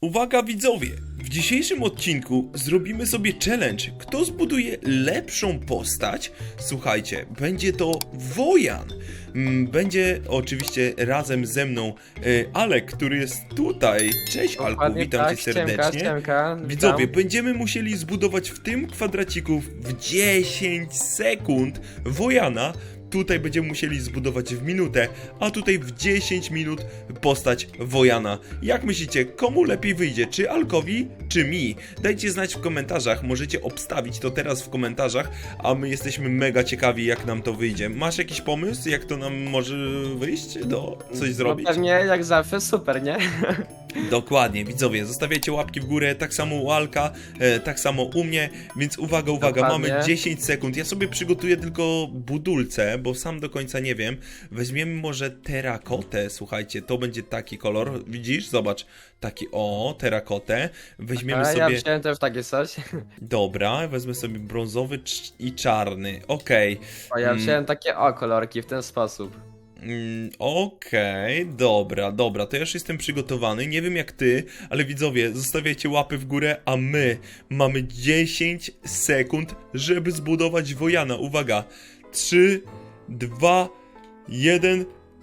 Uwaga widzowie! W dzisiejszym odcinku zrobimy sobie challenge. Kto zbuduje lepszą postać? Słuchajcie, będzie to Wojan. Mm, Będzie oczywiście razem ze mną e, Alek, który jest tutaj. Cześć Alku, Dokładnie witam tak, cię serdecznie. Ściemka, witam. Widzowie, będziemy musieli zbudować w tym kwadraciku w 10 sekund Wojana. Tutaj będziemy musieli zbudować w minutę, a tutaj w 10 minut postać Wojana. Jak myślicie, komu lepiej wyjdzie? Czy Alkowi, czy mi? Dajcie znać w komentarzach, możecie obstawić to teraz w komentarzach, a my jesteśmy mega ciekawi, jak nam to wyjdzie. Masz jakiś pomysł, jak to nam może wyjść? No, coś zrobić? No pewnie jak zawsze super, nie? Dokładnie, widzowie, zostawiajcie łapki w górę, tak samo u Alka, e, tak samo u mnie, więc uwaga, uwaga, Dokładnie. mamy 10 sekund. Ja sobie przygotuję tylko budulce, bo sam do końca nie wiem. Weźmiemy może terakotę, słuchajcie, to będzie taki kolor, widzisz? Zobacz, taki o, terakotę. Weźmiemy A ja sobie, wziąłem też takie coś. dobra, wezmę sobie brązowy cz- i czarny, okej. A ja Mm. wziąłem takie o kolorki w ten sposób. Mm, Okej, dobra, dobra, to ja już jestem przygotowany. Nie wiem jak ty, ale widzowie, zostawiajcie łapy w górę, a my mamy 10 sekund, żeby zbudować Wojana. Uwaga, 3, 2, 1.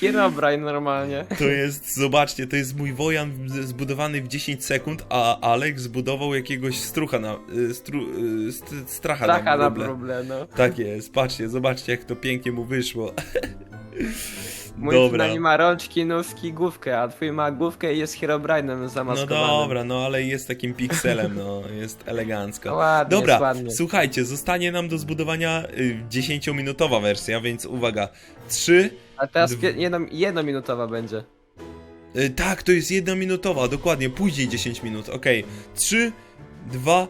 Herobrine normalnie. To jest, zobaczcie, to jest mój wojan zbudowany w 10 sekund, a Alex zbudował jakiegoś strucha na, y, stru, y, st, stracha Tracha na na wróble. problem, no. Tak jest, patrzcie, zobaczcie jak to pięknie mu wyszło. Mój Dobra. przynajmniej ma rączki, nóżki, główkę, a twój ma główkę i jest Herobrine'em No zamaskowany. dobra, no ale jest takim pikselem, no, jest elegancko. No ładnie, Dobra, ładnie. słuchajcie, zostanie nam do zbudowania y, 10-minutowa wersja, więc uwaga. 3. A teraz Dw- jedno, jednominutowa będzie. Y, tak, to jest jedna minutowa, dokładnie, później 10 minut. Okej. 3, 2,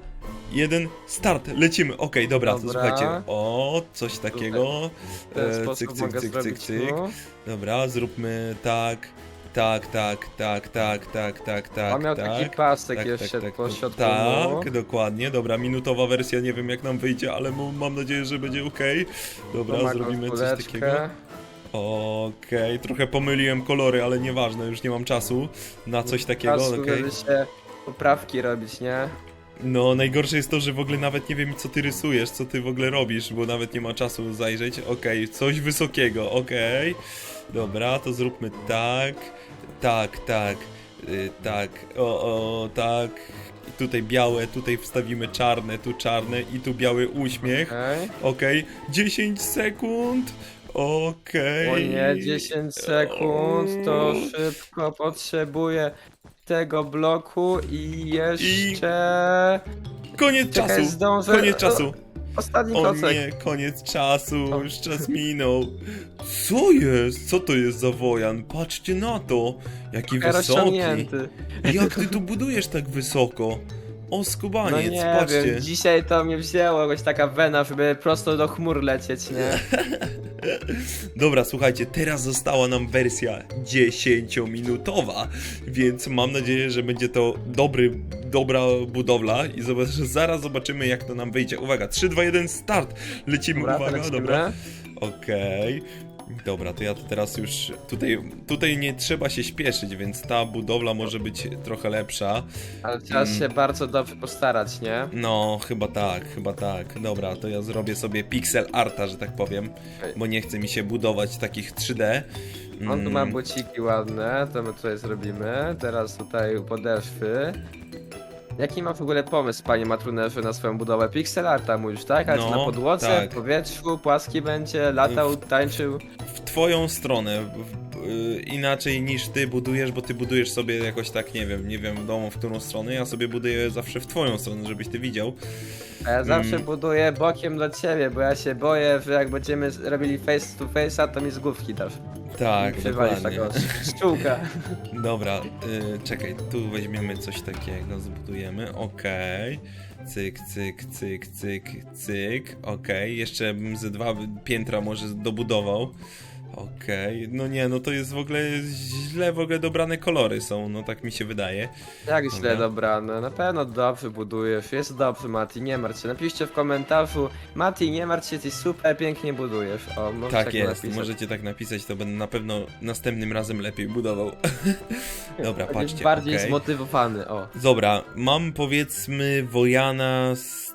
1, start. Lecimy. Okej, dobra, to Dobra. słuchajcie. O, coś takiego. W ten E, sposób cyk, cyk, mogę cyk, cyk, zrobić, cyk. no. Dobra, zróbmy tak. Tak, tak, tak, tak, tak, tak, tak. On miał tak. taki pasek tak, jeszcze tak, po tak, środku. Tak, no. dokładnie. Dobra, minutowa wersja, nie wiem jak nam wyjdzie, ale mu- mam nadzieję, że będzie ok. Dobra, Tu ma zrobimy coś kuleczkę. takiego. Okej, trochę pomyliłem kolory, ale nieważne, już nie mam czasu na coś takiego, Czasu, okej. się poprawki robić, nie? No, najgorsze jest to, że w ogóle nawet nie wiem, co ty rysujesz, co ty w ogóle robisz, bo nawet nie ma czasu zajrzeć. Okej, coś wysokiego, okej. Dobra, to zróbmy tak, tak, tak, y, tak, o, o, tak. I tutaj białe, tutaj wstawimy czarne, tu czarne i tu biały uśmiech. Okej. Okej, 10 sekund. Okej. O nie, 10 sekund, to szybko potrzebuję tego bloku i jeszcze... Koniec Czekaj, czasu. zdążę- Koniec czasu. Ostatni O klocek. nie, koniec czasu, już czas minął. Co jest? Co to jest za wojan? Patrzcie na to. Jaki wysoki. rozciągnięty. Jak ty tu budujesz tak wysoko? O No skubaniec, nie patrzcie. wiem, dzisiaj to mnie wzięło jakaś taka wena, żeby prosto do chmur lecieć, nie? Dobra, słuchajcie, teraz została nam wersja 10-minutowa, więc mam nadzieję, że będzie to dobry, dobra budowla i zobacz, że zaraz zobaczymy jak to nam wyjdzie. Uwaga, 3, 2, 1, start! Lecimy, Dobra, uwaga, lecimy. dobra. Okej. Dobra, to ja to teraz już tutaj, tutaj nie trzeba się śpieszyć, więc ta budowla może być trochę lepsza. Ale trzeba Mm. się bardzo dobrze postarać, nie? No, chyba tak, chyba tak. Dobra, to ja zrobię sobie pixel arta, że tak powiem, Okej. bo nie chce mi się budować takich 3D. On tu ma Mm, buciki ładne, to my tutaj zrobimy. Teraz tutaj podeszwy. Jaki ma w ogóle pomysł, panie Matrunerze, na swoją budowę? Pixel arta mówisz, tak? Ale No, na podłodze, tak. w powietrzu, płaski będzie, latał, tańczył? w twoją stronę. W, y, inaczej niż ty budujesz, bo ty budujesz sobie jakoś tak, nie wiem, nie wiem domu w którą stronę, ja sobie buduję zawsze w twoją stronę, żebyś ty widział. A ja zawsze Mm. buduję bokiem do ciebie, bo ja się boję, że jak będziemy robili face to face'a, to mi z główki dasz. Tak, Przywalisz dokładnie. taką. Dobra, y, czekaj, tu weźmiemy coś takiego, zbudujemy, okej. Cyk, cyk, cyk, cyk, cyk, okej. Jeszcze bym ze dwa piętra może dobudował. Okej, no nie, no to jest w ogóle źle w ogóle dobrane kolory są, no tak mi się wydaje. Jak Dobra. źle dobrane, na pewno dobrze budujesz, jest dobrze Mati, nie martw się. Napiszcie w komentarzu, Mati nie martw się, ty super pięknie budujesz. O, Tak tak jest, napisać. możecie tak napisać, to będę na pewno następnym razem lepiej budował. Dobra, patrzcie, bardziej okej. zmotywowany, o. Dobra, mam powiedzmy Wojana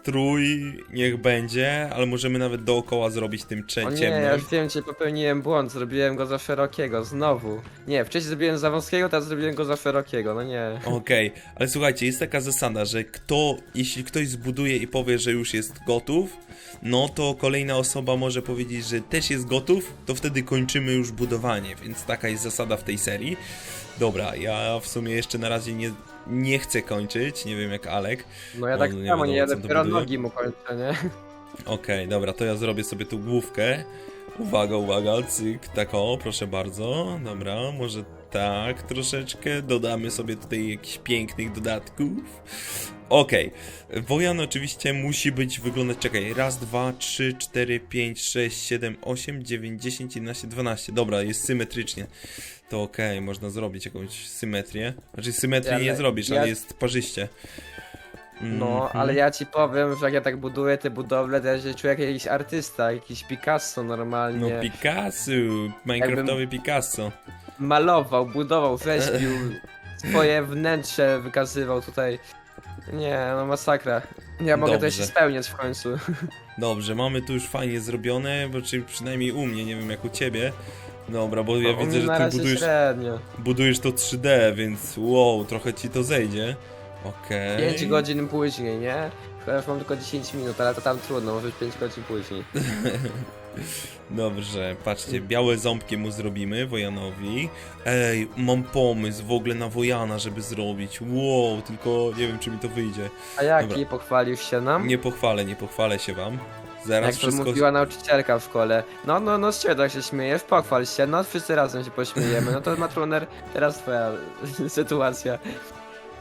strój, niech będzie, ale możemy nawet dookoła zrobić tym O cze- nie, ja wiem, czy popełniłem błąd, zrobiłem go za szerokiego, znowu. Nie, wcześniej zrobiłem za wąskiego, teraz zrobiłem go za szerokiego, no nie. Okej, ale słuchajcie, jest taka zasada, że kto, jeśli ktoś zbuduje i powie, że już jest gotów, no to kolejna osoba może powiedzieć, że też jest gotów, to wtedy kończymy już budowanie, więc taka jest zasada w tej serii. Dobra, ja w sumie jeszcze na razie nie, nie chcę kończyć, nie wiem jak Alek. No ja tak samo, nie, ja dopiero nogi mu kończę, nie? Okej, dobra, to ja zrobię sobie tu główkę. Uwaga, uwaga, cyk, tak o, proszę bardzo. Dobra, może tak troszeczkę. Dodamy sobie tutaj jakichś pięknych dodatków. Okej, Wojan oczywiście musi być, wyglądać, czekaj, raz, dwa, trzy, cztery, pięć, sześć, siedem, osiem, dziewięć, dziesięć, jedenaście, dwanaście. Dobra, jest symetrycznie. To okej, można zrobić jakąś symetrię. Znaczy symetrii Ale nie zrobisz, ja- ale jest parzyście. No, Mhm. ale ja ci powiem, że jak ja tak buduję te budowle, to ja się czuję jak jakiś artysta, jakiś Picasso normalnie. No Picasso, Minecraftowy Picasso. Malował, budował, rzeźbił, swoje wnętrze wykazywał tutaj. Nie, no masakra. Ja mogę to Dobrze. jeszcze spełniać w końcu. Dobrze, mamy tu już fajnie zrobione, bo czy przynajmniej u mnie, nie wiem jak u ciebie. Dobra, bo ja No, widzę, na że ty razie budujesz, średnio. budujesz to 3D, więc wow, trochę ci to zejdzie. Okej. 5 godzin później, nie? Teraz mam tylko 10 minut, ale to tam trudno, może 5 godzin później. Dobrze, patrzcie, białe ząbki mu zrobimy, Wojanowi. Ej, mam pomysł w ogóle na Wojana, żeby zrobić. Wow, tylko nie wiem czy mi to wyjdzie. A jaki Dobra. pochwalił się nam? Nie pochwalę, nie pochwalę się wam. Zaraz Jak to wszystko... mówiła nauczycielka w szkole. No, no, no, z czego tak się śmiejesz? Pochwal się, no wszyscy razem się pośmiejemy. No to Matruner, teraz twoja sytuacja.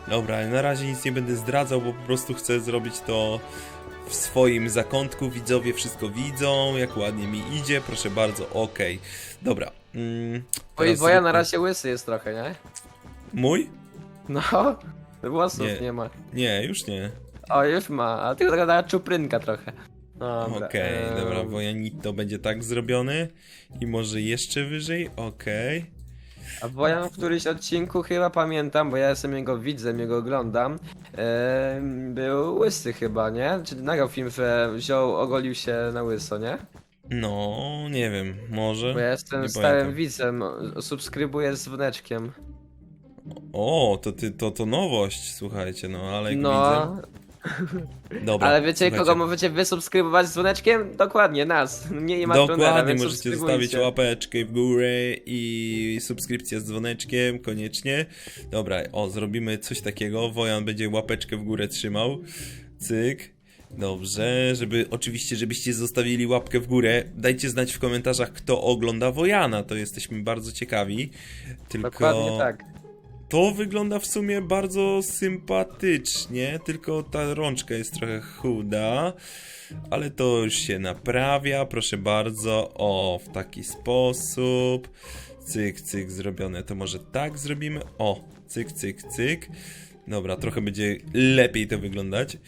Dobra, na razie nic nie będę zdradzał, bo po prostu chcę zrobić to w swoim zakątku. Widzowie wszystko widzą, jak ładnie mi idzie, proszę bardzo, okej. Dobra. Mm, Bo teraz Woja na razie łysy jest trochę, nie? Mój? No, włosów Nie. nie, ma. Nie, już nie. O, już ma, a tylko taka czuprynka trochę. Dobra, Okej, em, dobra, Wojanito będzie tak zrobiony. I może jeszcze wyżej, okej. A Wojan w którymś odcinku chyba pamiętam, bo ja jestem jego widzem, jego oglądam. był łysy chyba, nie? Czy nagrał film, że wziął, ogolił się na łyso, nie? No, nie wiem, może. Bo ja jestem Nie stałym pamiętam. widzem, subskrybuję z wneczkiem. O, to, ty, to, to nowość, słuchajcie, no, ale jak No, widzę. Dobra, ale wiecie słuchajcie. kogo możecie wysubskrybować z dzwoneczkiem? Dokładnie, nas. Mnie nie ma Dokładnie, więc możecie subskrybujcie. zostawić łapeczkę w górę i subskrypcja z dzwoneczkiem, koniecznie. Dobra, o, zrobimy coś takiego. Wojan będzie łapeczkę w górę trzymał. Cyk. Dobrze, żeby oczywiście, żebyście zostawili łapkę w górę. Dajcie znać w komentarzach, kto ogląda Wojana, to jesteśmy bardzo ciekawi. Tylko Dokładnie tak. To wygląda w sumie bardzo sympatycznie, tylko ta rączka jest trochę chuda, ale to już się naprawia, proszę bardzo. O, w taki sposób. Cyk, cyk, zrobione. To może tak zrobimy. O, cyk, cyk, cyk. Dobra, trochę będzie lepiej to wyglądać.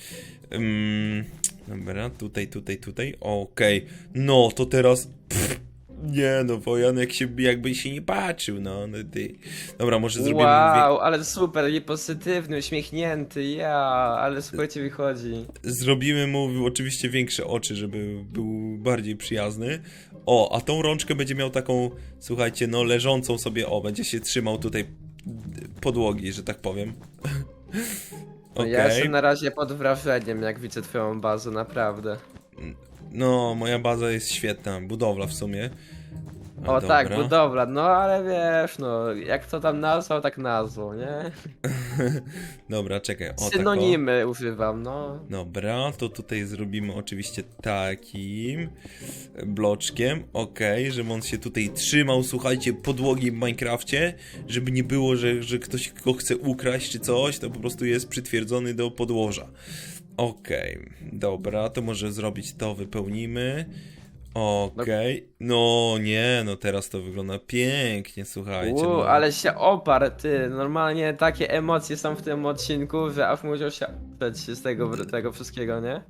Ym, dobra, tutaj, tutaj, tutaj. Okej. No, to teraz... Pff, nie no, Wojan jak się, jakby się nie patrzył, no, no ty. Dobra, może zrobimy dwie, Wow, ale super, i pozytywny, uśmiechnięty, ja, ale słuchajcie, wychodzi. Zrobimy mu oczywiście większe oczy, żeby był bardziej przyjazny. O, a tą rączkę będzie miał taką, słuchajcie, no leżącą sobie, o, będzie się trzymał tutaj podłogi, że tak powiem. No, Okej. Ja jestem na razie pod wrażeniem, jak widzę twoją bazę, naprawdę. No, moja baza jest świetna, budowla w sumie. O Dobra. tak, budowla, no ale wiesz, no, jak to tam nazwał, tak nazwał, nie? Dobra, czekaj. O, tak, o. Synonimy używam, no. Dobra, to tutaj zrobimy oczywiście takim bloczkiem, okej, żeby on się tutaj trzymał, słuchajcie, podłogi w Minecrafcie, żeby nie było, że, że ktoś go chce ukraść czy coś, to po prostu jest przytwierdzony do podłoża. Okej, dobra, to może zrobić to, wypełnimy. Okej, no nie, no teraz to wygląda pięknie, słuchajcie. U, no. ale się oparł, ty, normalnie takie emocje są w tym odcinku, że aż musiał się oprzeć z tego, tego wszystkiego, nie?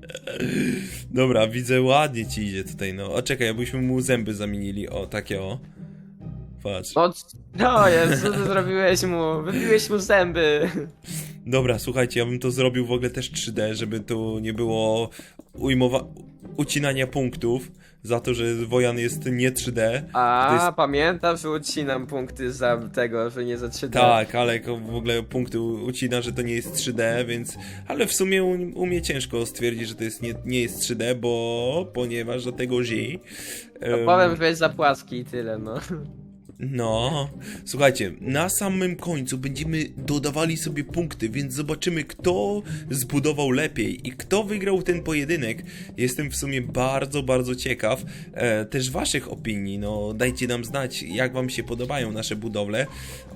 Dobra, widzę, ładnie ci idzie tutaj, no. O, czekaj, abyśmy mu zęby zamienili, o, takie o. Patrz. No, jest, co ty zrobiłeś mu? Wybiłeś mu zęby. Dobra, słuchajcie, ja bym to zrobił w ogóle też 3D, żeby tu nie było ujmowa... ucinania punktów za to, że Wojan jest nie 3D. A, jest- pamiętam, że ucinam punkty za tego, że nie za 3D. Tak, ale w ogóle punkty ucina, że to nie jest 3D, więc... Ale w sumie u, u mnie ciężko stwierdzić, że to jest nie, nie jest 3D, bo... ponieważ do tego G... No powiem, że jest za płaski i tyle, no. No, słuchajcie, na samym końcu będziemy dodawali sobie punkty, więc zobaczymy, kto zbudował lepiej i kto wygrał ten pojedynek. Jestem w sumie bardzo, bardzo ciekaw e, też waszych opinii. No, dajcie nam znać, jak wam się podobają nasze budowle.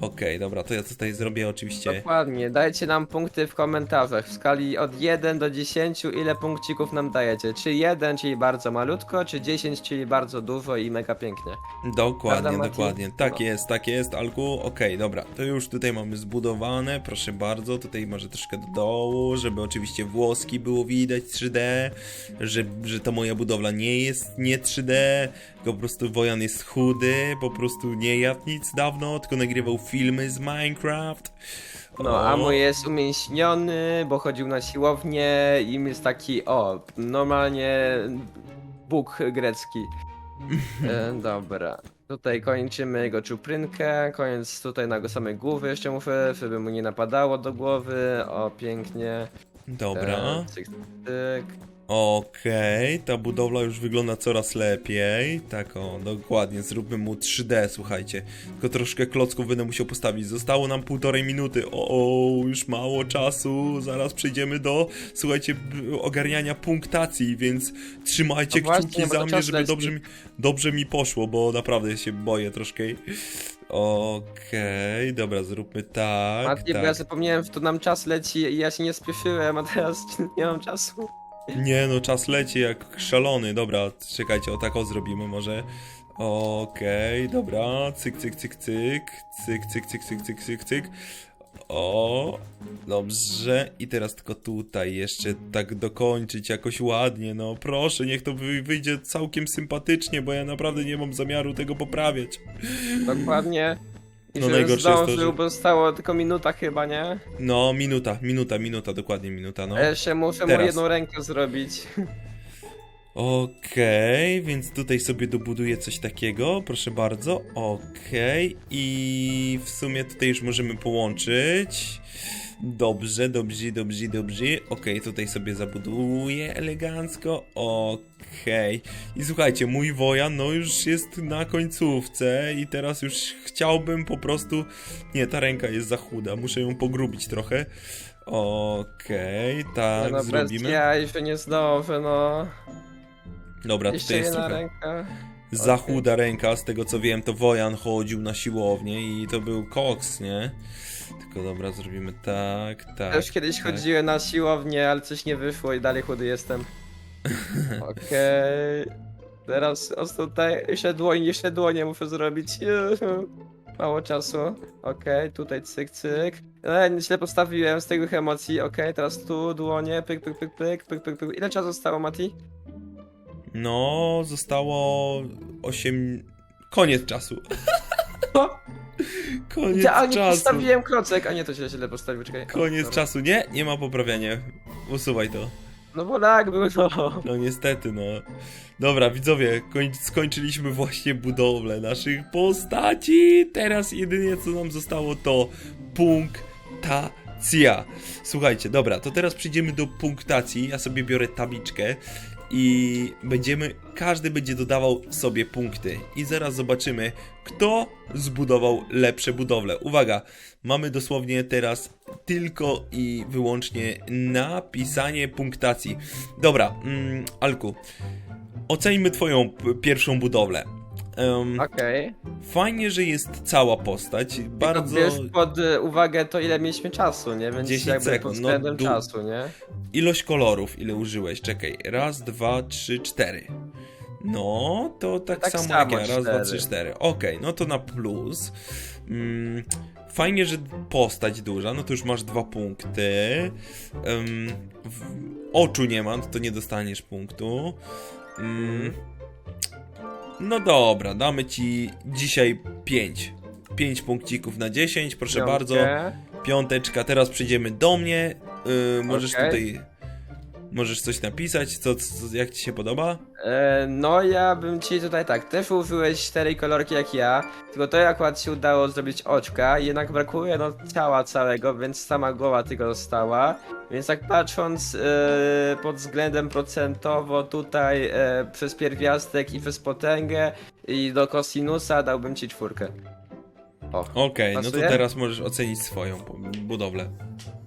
Okej, dobra, to ja tutaj zrobię oczywiście. Dokładnie, dajcie nam punkty w komentarzach w skali od 1 do 10, ile punkcików nam dajecie. Czy 1, czyli bardzo malutko, czy 10, czyli bardzo dużo i mega pięknie. Dokładnie, Prawda, dokładnie. Tak jest, tak jest, Alku. Okej, dobra, to już tutaj mamy zbudowane, proszę bardzo. Tutaj może troszkę do dołu, żeby oczywiście włoski było widać 3D, że, że to moja budowla nie jest nie 3D, tylko po prostu Wojan jest chudy, po prostu nie jadł nic dawno, tylko nagrywał filmy z Minecraft. No, a mój jest umięśniony, bo chodził na siłownię i jest taki, o, normalnie Bóg grecki. E, dobra. Tutaj kończymy jego czuprynkę, koniec tutaj na go samej głowy jeszcze muszę, żeby mu nie napadało do głowy, o pięknie. Dobra. E, cyk, cyk. Okej, ta budowla już wygląda coraz lepiej. Tak o, dokładnie, zróbmy mu 3D, słuchajcie. Tylko troszkę klocków będę musiał postawić. Zostało nam półtorej minuty. O, o już mało czasu. Zaraz przejdziemy do, słuchajcie, ogarniania punktacji, więc trzymajcie No właśnie, kciuki to za mnie, żeby dobrze mi, dobrze mi poszło, bo naprawdę się boję troszkę. Okej, dobra, zróbmy tak. Mati, bo ja tak. zapomniałem, że tu nam czas leci i ja się nie spieszyłem, a teraz nie mam czasu. Nie no, czas leci jak szalony. Dobra, czekajcie, o tak o zrobimy może. Okej, dobra, cyk, cyk, cyk, cyk, cyk, cyk, cyk, cyk, cyk, cyk, cyk. O, dobrze. I teraz tylko tutaj jeszcze tak dokończyć jakoś ładnie. No proszę, niech to wy- wyjdzie całkiem sympatycznie, bo ja naprawdę nie mam zamiaru tego poprawiać. Dokładnie. I No najgorsze jest to, że- bo zostało tylko minuta chyba, nie? No, minuta, minuta, minuta, dokładnie minuta, no. Ja Jeszcze muszę Teraz. mu jedną rękę zrobić. Okej, więc tutaj sobie dobuduję coś takiego, proszę bardzo. Okej, i w sumie tutaj już możemy połączyć. Dobrze, dobrze, dobrze, dobrze. Okej, tutaj sobie zabuduję elegancko. Okej. I słuchajcie, mój wojan no już jest na końcówce i teraz już chciałbym po prostu... Nie, ta ręka jest za chuda, muszę ją pogrubić trochę. Okej, tak no bez zrobimy. jaj, że nie zdążę, no. Dobra, Jeszcze tutaj jest trochę ręka. za chuda ręka, z tego co wiem, to Wojan chodził na siłownię i to był koks, nie? Tylko dobra, zrobimy tak, tak. Też kiedyś tak. chodziłem na siłownię, ale coś nie wyszło i dalej chudy jestem. Okej. Teraz os- tutaj jeszcze dłoń, jeszcze dłonie muszę zrobić. Mało czasu. Okej, tutaj cyk, cyk. E, źle postawiłem z tych emocji. Okej, teraz tu dłonie, pyk, pyk, pyk, pyk, pyk, pyk, pyk. Ile czasu zostało, Mati? No, zostało 8... Koniec czasu. O, Koniec ja, a nie czasu. postawiłem klocek, a nie, to się źle postawił, czekaj. Koniec Dobra. czasu. Nie, nie ma poprawiania. Usuwaj to. No bo tak było, no. No niestety, no. Dobra, widzowie, koń, skończyliśmy właśnie budowlę naszych postaci. Teraz jedynie co nam zostało to punktacja. Słuchajcie, dobra, to teraz przejdziemy do punktacji. Ja sobie biorę tabliczkę i będziemy, każdy będzie dodawał sobie punkty i zaraz zobaczymy, kto zbudował lepsze budowle. Uwaga, mamy dosłownie teraz tylko i wyłącznie napisanie punktacji. Dobra, mm, Alku, oceńmy twoją pierwszą budowlę. Em, Okej. Fajnie, że jest cała postać, bardzo... Bierz pod y, uwagę to, ile mieliśmy czasu, nie? Więc 10 jakby sekund, pod no, względem du- czasu, nie? Ilość kolorów, ile użyłeś? Czekaj, raz, dwa, trzy, cztery. No, to tak, Tak samo, samo, jak ja. Raz, dwa, trzy, cztery. Okej, no to na plus. Mm, fajnie, że postać duża, no to już masz dwa punkty. W, oczu nie ma, no to nie dostaniesz punktu. Mm, no dobra, damy ci dzisiaj pięć. Pięć punkcików na 10, proszę Piątkę. bardzo. Piąteczka, teraz przyjdziemy do mnie. Yy, możesz Okej. tutaj. Możesz coś napisać, co, co, jak ci się podoba? E, no ja bym ci tutaj tak, też użyłeś cztery kolorki jak ja, tylko to akurat się udało zrobić oczka, jednak brakuje no ciała całego, więc sama głowa tylko została, więc tak patrząc e, pod względem procentowo tutaj e, przez pierwiastek i przez potęgę i do kosinusa dałbym ci czwórkę. Okej, no to Pasuje? teraz możesz ocenić swoją budowlę.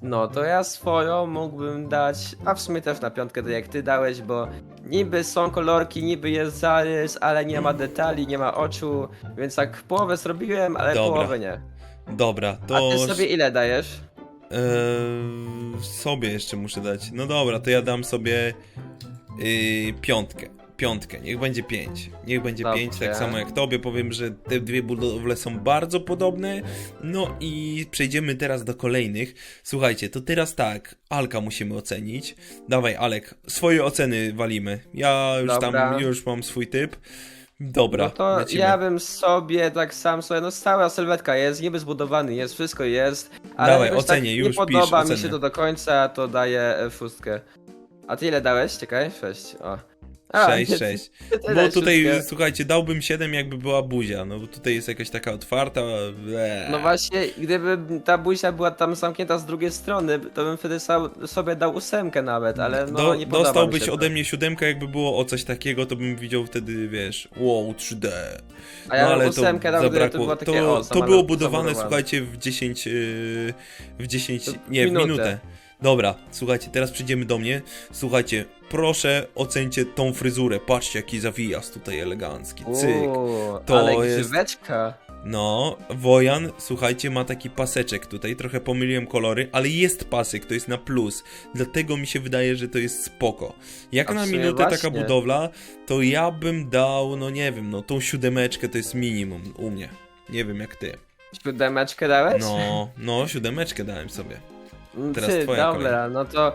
No to ja swoją mógłbym dać, a w sumie też na piątkę tak jak ty dałeś, bo niby są kolorki, niby jest zarys, ale nie ma detali, nie ma oczu, więc tak połowę zrobiłem, ale Dobra. połowę nie. Dobra, A to. ty sobie ile dajesz? Eee, sobie jeszcze muszę dać. No dobra, to ja dam sobie yy, piątkę. Piątkę, niech będzie pięć. Niech będzie Dobrze. pięć, tak samo jak tobie. Powiem, że te dwie budowle są bardzo podobne. No i przejdziemy teraz do kolejnych. Słuchajcie, to teraz tak, Alka musimy ocenić. Dawaj, Alek, swoje oceny walimy. Ja już Dobra. tam już mam swój typ. Dobra, No to lecimy. ja bym sobie tak sam sobie, no cała sylwetka jest, niby zbudowany jest, wszystko jest, ale Dawaj, jakoś ocenię, tak już nie podoba pisz mi ocenę. się to do końca, to daję e, szóstkę. A ty ile dałeś? Czekaj, sześć, o. A, 6, nie, 6. ty Bo tutaj, szóstkę. słuchajcie, dałbym 7 jakby była buzia, no bo tutaj jest jakaś taka otwarta. Eee. No właśnie, gdyby ta buzia była tam zamknięta z drugiej strony, to bym wtedy sobie dał ósemkę nawet, ale no Do, nie podoba mi dostałbyś się ode to. mnie siódemkę, jakby było o coś takiego, to bym widział wtedy, wiesz, wow, 3D. A ja no ale to dał, gdyby to zabrakło. było takie, to, o, to było budowane, zabudowane. słuchajcie, w 10, yy, w 10, To nie, w minutę. Dobra, słuchajcie, teraz przyjdziemy do mnie. Słuchajcie, proszę ocencie tą fryzurę. Patrzcie, jaki zawijas tutaj elegancki. Cyk. Uuu, To ale jest- grzyweczka. No, Wojan, słuchajcie, ma taki paseczek tutaj, trochę pomyliłem kolory, ale jest pasek, to jest na plus, dlatego mi się wydaje, że to jest spoko. Jak A na minutę taka właśnie. budowla, to ja bym dał, no nie wiem, no tą siódemeczkę to jest minimum u mnie. Nie wiem jak ty. Siódemeczkę dałeś? No, no, siódemeczkę dałem sobie. Teraz Ty, twoja dobra, kolej. no to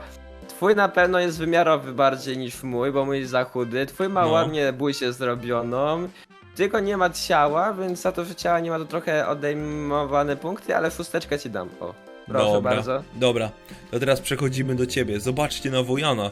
twój na pewno jest wymiarowy bardziej niż mój, bo mój jest za chudy. Twój ma No. ładnie buzię zrobioną. Tylko nie ma ciała, więc za to, że ciała nie ma, to trochę odejmowane punkty, ale szósteczkę ci dam. O, proszę dobra, bardzo. dobra, to teraz przechodzimy do ciebie. Zobaczcie na Wojana.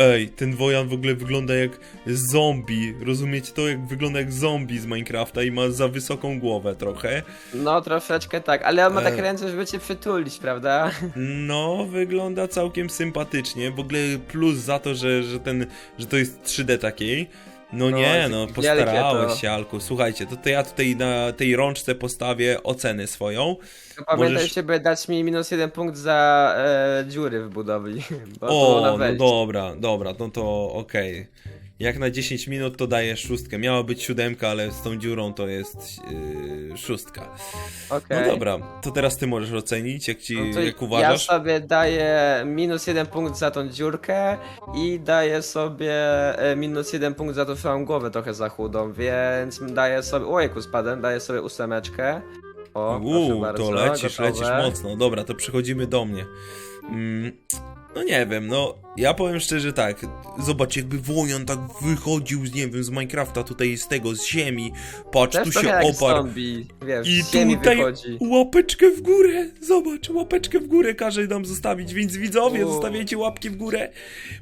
Ej, ten Wojan w ogóle wygląda jak zombie. Rozumiecie to? Jak wygląda jak zombie z Minecrafta i ma za wysoką głowę trochę. No, troszeczkę tak, ale on ma E. tak ręce, żeby cię przytulić, prawda? No, wygląda całkiem sympatycznie. W ogóle plus za to, że, że ten, że to jest 3D takiej. No No, nie, no postarałeś to. się, Alku. Słuchajcie, to, to ja tutaj na tej rączce postawię ocenę swoją. Tylko Pamiętaj, Możesz- żeby dać mi minus jeden punkt za e, dziury w budowli. O, no dobra, dobra, no to okej. Jak na 10 minut to daję szóstkę. Miała być siódemka, ale z tą dziurą to jest yy, szóstka. Okej. No dobra, to teraz ty możesz ocenić, jak ci, No jak Ja uważasz. sobie daję minus jeden punkt za tą dziurkę i daję sobie e, minus jeden punkt za to, że mam głowę trochę za chudą, więc daję sobie, ojku spadłem, daję sobie ósemeczkę. O, Uuu, to lecisz, gotowe. lecisz mocno. Dobra, to przechodzimy do mnie. Mm, no nie wiem, no ja powiem szczerze tak. Zobacz, jakby Wojan tak wychodził, z, nie wiem, z Minecrafta tutaj z tego, z ziemi. Patrz, Też tu się jak oparł. zombie, wiesz, I z ziemi tutaj wychodzi. łapeczkę w górę. Zobacz, łapeczkę w górę każe nam zostawić, więc widzowie, O. zostawiajcie łapki w górę,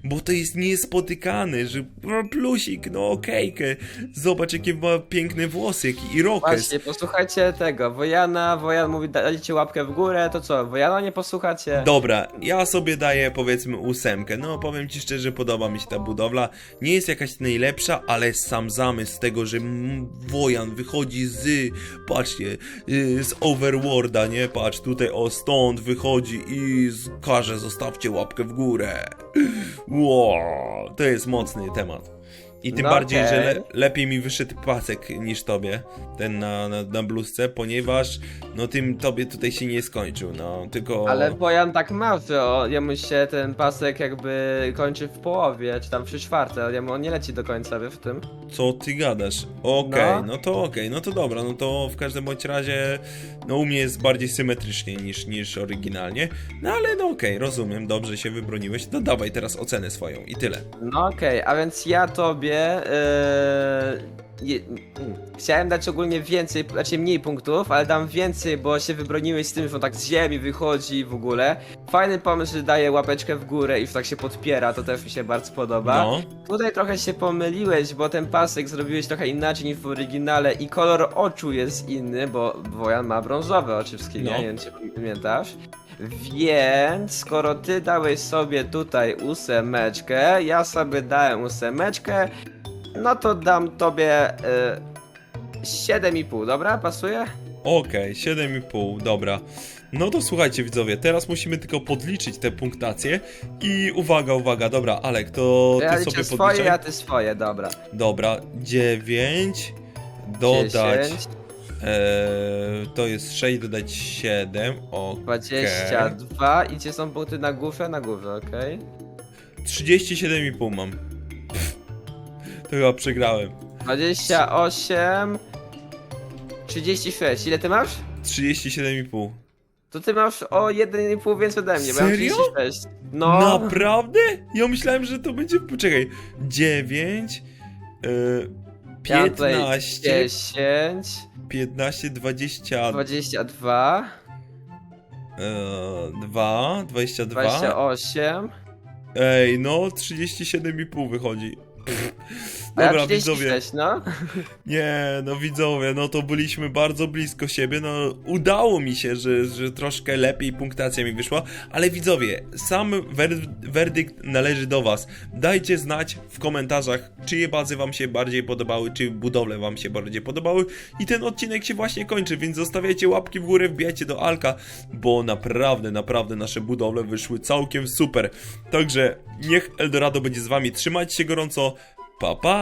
bo to jest niespotykane, że no, plusik, no okejkę. Zobacz, jakie ma piękne włosy, jaki irokes. Właśnie, posłuchajcie tego, Wojana, Wojan mówi dajcie łapkę w górę, to co, Wojana nie posłuchacie? Dobra, ja sobie daję powiedzmy ósemkę. No powiem ci szczerze, podoba mi się ta budowla. Nie jest jakaś najlepsza, ale sam zamysł tego, że Wojan wychodzi z, patrzcie, y, z Overworlda, nie? Patrz, tutaj o stąd wychodzi i każe zostawcie łapkę w górę. Wow, to jest mocny temat. I tym No bardziej, że okej. le, lepiej mi wyszedł pasek niż tobie, ten na, na, na bluzce, ponieważ no tym tobie tutaj się nie skończył, no tylko... Ale Bojan tak ma, że o, jemu się ten pasek jakby kończy w połowie, czy tam przy czwarte, ale jemu on nie leci do końca, wiesz w tym? Co ty gadasz? Okej, No. no. to okej, no to dobra, no to w każdym bądź razie, no u mnie jest bardziej symetrycznie niż, niż oryginalnie, no ale no okej, rozumiem, dobrze się wybroniłeś, to dawaj teraz ocenę swoją i tyle. No okej, a więc ja tobie yy, je, mm, chciałem dać ogólnie więcej, znaczy mniej punktów, ale dam więcej, bo się wybroniłeś z tym, że on tak z ziemi wychodzi w ogóle. Fajny pomysł, że daje łapeczkę w górę i że tak się podpiera, to też mi się bardzo podoba. No, Tutaj trochę się pomyliłeś, bo ten pasek zrobiłeś trochę inaczej niż w oryginale i kolor oczu jest inny, bo Wojan ma brązowe oczy wszystkie? No. Nie wiem czy pamiętasz. Więc skoro ty dałeś sobie tutaj ósemeczkę, ja sobie dałem ósemeczkę, no to dam tobie y, 7,5, dobra? Pasuje? okej, 7,5, dobra. No to słuchajcie widzowie, teraz musimy tylko podliczyć te punktacje i uwaga, uwaga, dobra, Alek, to Ja ty liczę sobie swoje, podliczaj. a ty swoje, dobra. Dobra, 9, dodać, 10, e, to jest 6, dodać 7, okej. 22 i gdzie są punkty na górze? Na górze, okej? 37,5 mam. To chyba przegrałem. 28 36. Ile ty masz? 37,5. To ty masz o 1,5 więcej ode mnie, bo ja mam Serio? 36. No. Naprawdę? Ja myślałem, że to będzie. Poczekaj. 9, e, ja mam tutaj 15, 10, 15, 20, 22, e, 2, 22. 28. Ej, no 37,5 wychodzi. Pff. Ja Dobra, widzowie. 36, no. Nie, no widzowie, no to byliśmy bardzo blisko siebie, no udało mi się, że, że troszkę lepiej punktacja mi wyszła, ale widzowie, sam wer- werdykt należy do was. Dajcie znać w komentarzach, czyje bazy wam się bardziej podobały, czy budowle wam się bardziej podobały i ten odcinek się właśnie kończy, więc zostawiajcie łapki w górę, wbijajcie do Alka, bo naprawdę, naprawdę nasze budowle wyszły całkiem super. Także niech Eldorado będzie z wami, trzymajcie się gorąco, pa pa!